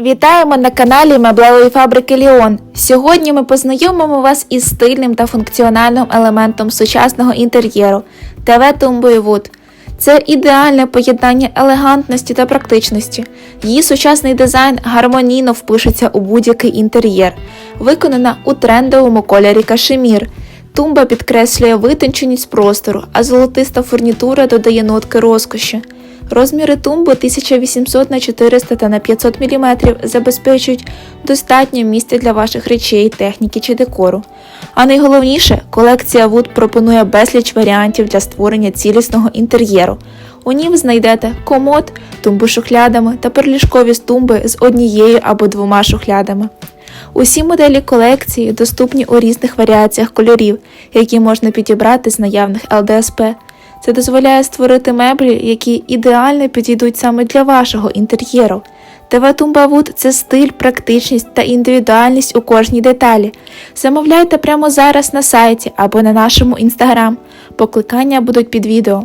Вітаємо на каналі меблевої фабрики Ліон. Сьогодні ми познайомимо вас із стильним та функціональним елементом сучасного інтер'єру ТВ тумбою Wood. Це ідеальне поєднання елегантності та практичності. Її сучасний дизайн гармонійно впишеться у будь-який інтер'єр, виконана у трендовому кольорі кашемір. Тумба підкреслює витонченість простору, а золотиста фурнітура додає нотки розкоші. Розміри тумби 1800 на 400 та на 500 мм забезпечують достатньо місця для ваших речей, техніки чи декору. А найголовніше, колекція Wood пропонує безліч варіантів для створення цілісного інтер'єру. У ви знайдете комод, тумбу шухлядами та приліжкові тумби з однією або двома шухлядами. Усі моделі колекції доступні у різних варіаціях кольорів, які можна підібрати з наявних ЛДСП. Це дозволяє створити меблі, які ідеально підійдуть саме для вашого інтер'єру. ТВ Тумба Wood – це стиль, практичність та індивідуальність у кожній деталі. Замовляйте прямо зараз на сайті або на нашому інстаграм. Покликання будуть під відео.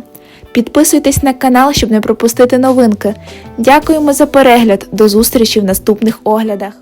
Підписуйтесь на канал, щоб не пропустити новинки. Дякуємо за перегляд. До зустрічі в наступних оглядах.